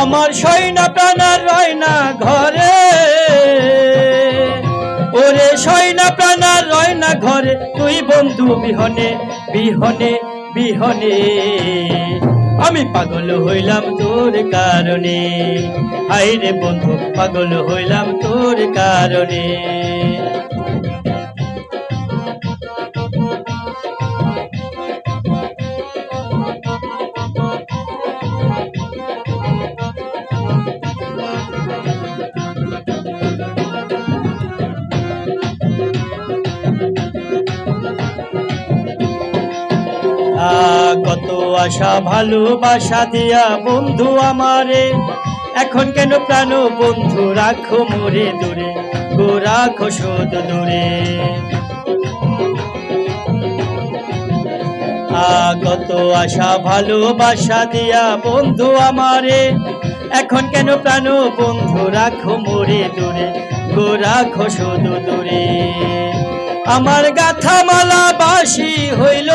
আমার সৈন্য প্রাণার রয়না ঘরে। ওরে সৈন্য প্রাণার রয়না ঘরে, তুই বন্ধু বিহনে বিহনে বিহনে। আমি পাগল হইলাম তোর কারণে। হাইরে বন্ধু পাগল হইলাম তোর কারণে। আশা ভালোবাসা দিয়া বন্ধু আমারে। এখন কেন প্রাণ বন্ধু রাখো মোরে দূরে গো রাখো শোধ দূরে। আ, কত আশা ভালোবাসা দিয়া বন্ধু আমারে। এখন কেন প্রাণ বন্ধু রাখো মোরে দূরে গো রাখো শোধ দূরে। আমার গাথা মালা বাসি হইল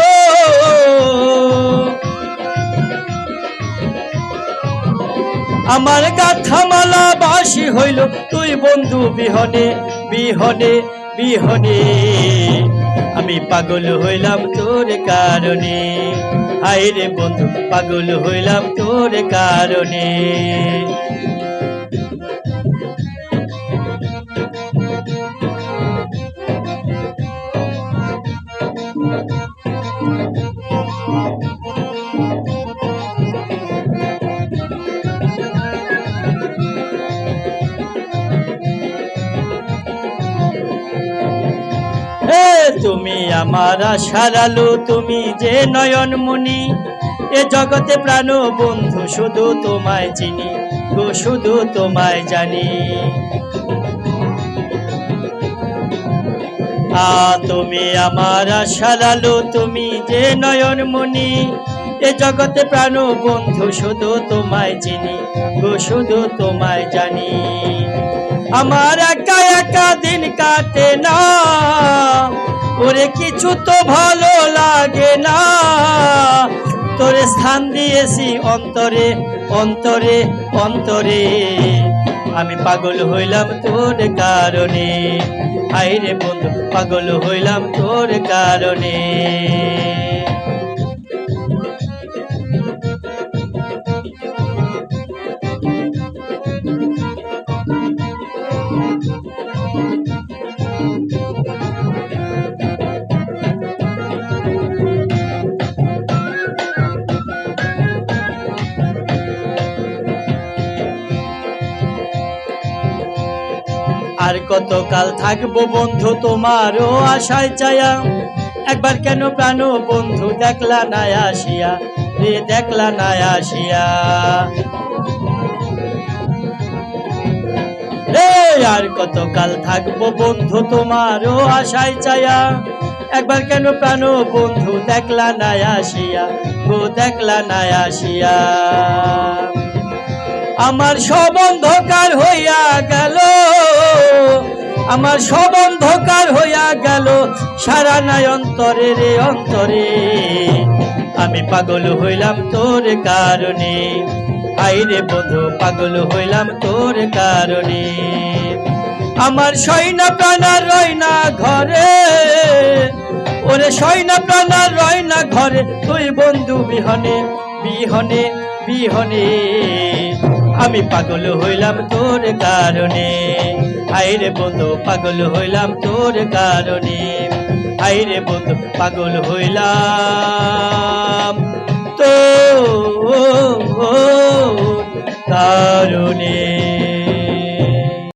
আমার গাথা মালা বাসি হইল তুই বন্ধু বিহনে বিহনে বিহনে। আমি পাগল হইলাম তোর কারণে। হায়রে বন্ধু, পাগল হইলাম তোর কারণে। তুমি আমার আলো তুমি যে নয়ন মনি। এ জগতে প্রাণ বন্ধু, শুধু তোমায় চিনি গো, শুধু তোমায় জানি। আ, তুমি আমার আলো তুমি যে নয়ন মনি। এ জগতে প্রাণ বন্ধু, শুধু তোমায় চিনি গো, শুধু তোমায় জানি। আমার একা দিন কাটে না। ওরে কিছু তো ভালো লাগে না। তোরে স্থান দিয়েছি অন্তরে অন্তরে অন্তরে। আমি পাগল হইলাম তোর কারণে। হাইরে বন্ধু, পাগল হইলাম তোর কারণে। আর কতকাল থাকব বন্ধু তোমারও আশায় চায়া একবার কেন প্রাণ বন্ধু দেখলা না আসিয়া, রে দেখলা না আসিয়া? রে, আর কতকাল থাকব বন্ধু তোমারও আশায় চায়া একবার কেন প্রাণ বন্ধু দেখলা না আসিয়া গো দেখলা না আসিয়া? আমার সব অন্ধকার হইয়া গেল। আমার সব অন্ধকার হইয়া গেল, সারা নাই অন্তরে রে অন্তরে। আমি পাগল হইলাম তোর কারণে, আইরে বন্ধু, পাগল হইলাম তোর কারণে। আমার সৈনা প্রাণার রয়না ঘরে, ওরে সৈনা প্রাণার রয়না ঘরে, তুই বন্ধু বিহনে বিহনে বিহনে। আমি পাগল হইলাম তোর কারণে। আইরে বন্ধু পাগল হইলাম তোর কারণে। আইরে বন্ধু পাগল হইলাম